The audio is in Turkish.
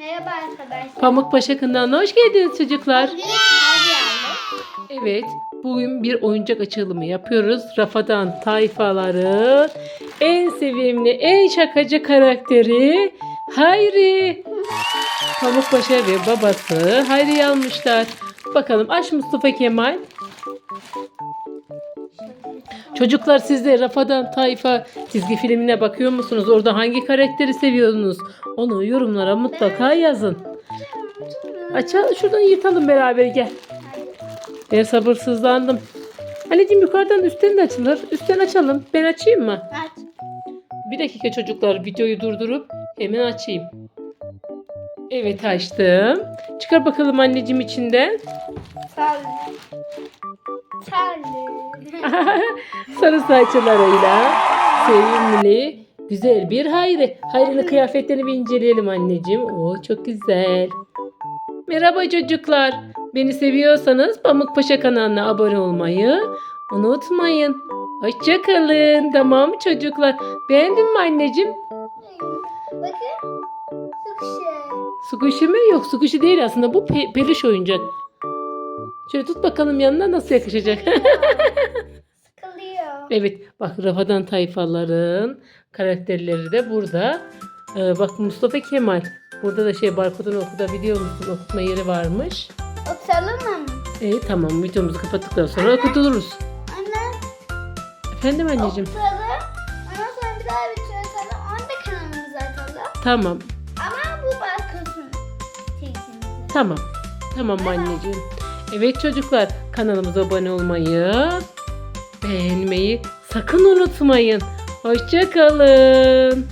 Merhaba arkadaşlar. Pamukpaşa kanalına hoş geldiniz çocuklar. Evet, bugün bir oyuncak açılımı yapıyoruz. Rafadan tayfaların en sevimli, en şakacı karakteri Hayri. Pamukpaşa ve babası Hayri'yi almışlar. Bakalım aç Mustafa Kemal. Çocuklar siz de Rafadan Tayfa çizgi filmine bakıyor musunuz? Orada hangi karakteri seviyorsunuz? Onu yorumlara mutlaka yazın. Açalım şuradan yırtalım beraber gel. Ben sabırsızlandım. Anneciğim yukarıdan üstten de açılır. Üstten açalım. Ben açayım mı? Aç. Bir dakika çocuklar videoyu durdurup hemen açayım. Evet açtım. Çıkar bakalım anneciğim içinden. Sarı. Sarı. Sarı saçlarıyla sevimli, güzel bir Hayri. Hayri'nin kıyafetlerini bir inceleyelim anneciğim. Oo çok güzel. Merhaba çocuklar. Beni seviyorsanız Pamukpaşa kanalına abone olmayı unutmayın. Hoşçakalın. Tamam çocuklar? Beğendin mi anneciğim? Bakın. Sıkışı. Squishy mi? Yok squishy değil aslında. Bu pe- peluş oyuncak. Şöyle tut bakalım yanına nasıl yakışacak. Sıkılıyor. evet bak Rafadan tayfaların karakterleri de burada. Ee, bak Mustafa Kemal. Burada da şey barkodunu okutabiliyor musun? Okutma yeri varmış. Oturalım mı? İyi tamam videomuzu kapattıktan sonra okutuluruz. Anne. Efendim anneciğim. Oturalım. Ondan sonra bir daha bir atalım. Onu da kanalımıza atalım. Tamam. Tamam. Tamam anneciğim. Evet çocuklar kanalımıza abone olmayı, beğenmeyi sakın unutmayın. Hoşçakalın.